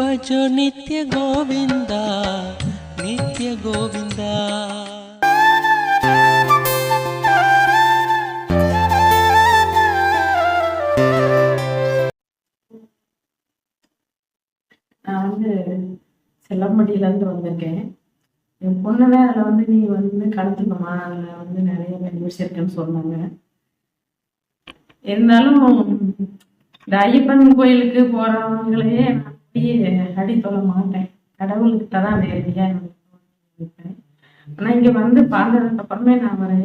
भजो नित्य गोविन्दा नित्य गोविन्दा நான் வந்து செல்லம்பட்டியிலேருந்து வந்திருக்கேன். என் பொண்ணுவே அதில் வந்து நீ வந்து கலந்துக்கணுமா அதில் வந்து நிறைய பெனிஃபிட்ஸ் சொன்னாங்க. இருந்தாலும் இந்த ஐயப்பன் கோயிலுக்கு போகிறவங்களே நான் அப்படியே அடி சொல்ல மாட்டேன். கடவுள்கிட்ட தான் நேரடியாக இருப்பேன் ஆனால் இங்கே வந்து பார்த்ததுக்கு அப்புறமே நான் வரை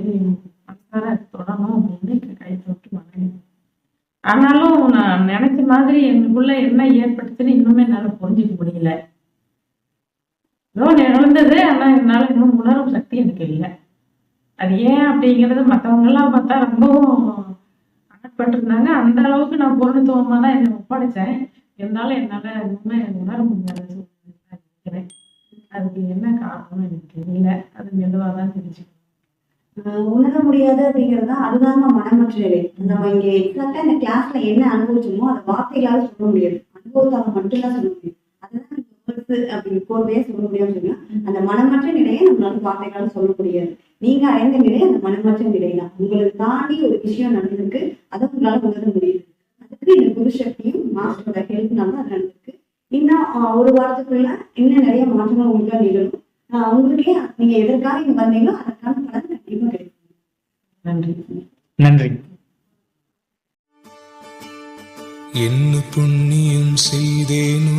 மனசார தொடணும் அப்படின்னு கை தொட்டு மாட்டேன் ஆனாலும் நான் நினைச்ச மாதிரி எனக்குள்ள என்ன ஏற்பட்டுச்சுன்னு இன்னுமே என்னால் புரிஞ்சுக்க முடியல. ஏதோ நிகழ்ந்தது ஆனால் என்னால் இன்னும் உணரும் சக்தி எனக்கு இல்லை. அது ஏன் அப்படிங்கிறது மற்றவங்கெல்லாம் பார்த்தா ரொம்பவும் ஆட்பட்டிருந்தாங்க அந்த அளவுக்கு நான் பூர்ணத்துவமாக தான் என்னை ஒப்படைச்சேன். இருந்தாலும் என்னால் இன்னுமே உணர முடியாத சூழ்நிலை இருக்கிறேன். அதுக்கு என்ன காரணம்னு எனக்கு தெரியல. அது மெதுவாக தான் தெரிஞ்சுக்கணும் உணர முடியாது அப்படிங்கிறது தான் அதுதாங்க மனமற்ற நிலை நம்ம இங்க எக்ஸாக்டா இந்த கிளாஸ்ல என்ன அனுபவிச்சோமோ அதை வார்த்தைகளால சொல்ல முடியாது. அனுபவத்தால மட்டும்தான் சொல்ல முடியும். அதுதான் அப்படி கோர்வையா சொல்ல முடியும்னு சொன்னா அந்த மனமற்ற நிலையை நம்மளால வார்த்தைகளால சொல்ல முடியாது. நீங்க அடைந்த நிலை அந்த மனமற்ற நிலை தான் உங்களுக்கு தாண்டி ஒரு விஷயம் நடந்திருக்கு அதை உங்களால உணர முடியுது. அதுக்கு இந்த குரு சக்தியும் மாஸ்டரோட ஹெல்ப்னால அது நடந்திருக்கு. இன்னும் ஒரு வாரத்துக்குள்ள இன்னும் நிறைய மாற்றங்கள் உங்களுக்கு நிகழும். உங்களுக்கே நீங்க எதற்காக இங்க வந்தீங்களோ அதற்கான பலன் கண்டிப்பா கிடைக்கும். நன்றி. நன்றி. என்ன புண்ணியம் செய்தேனோ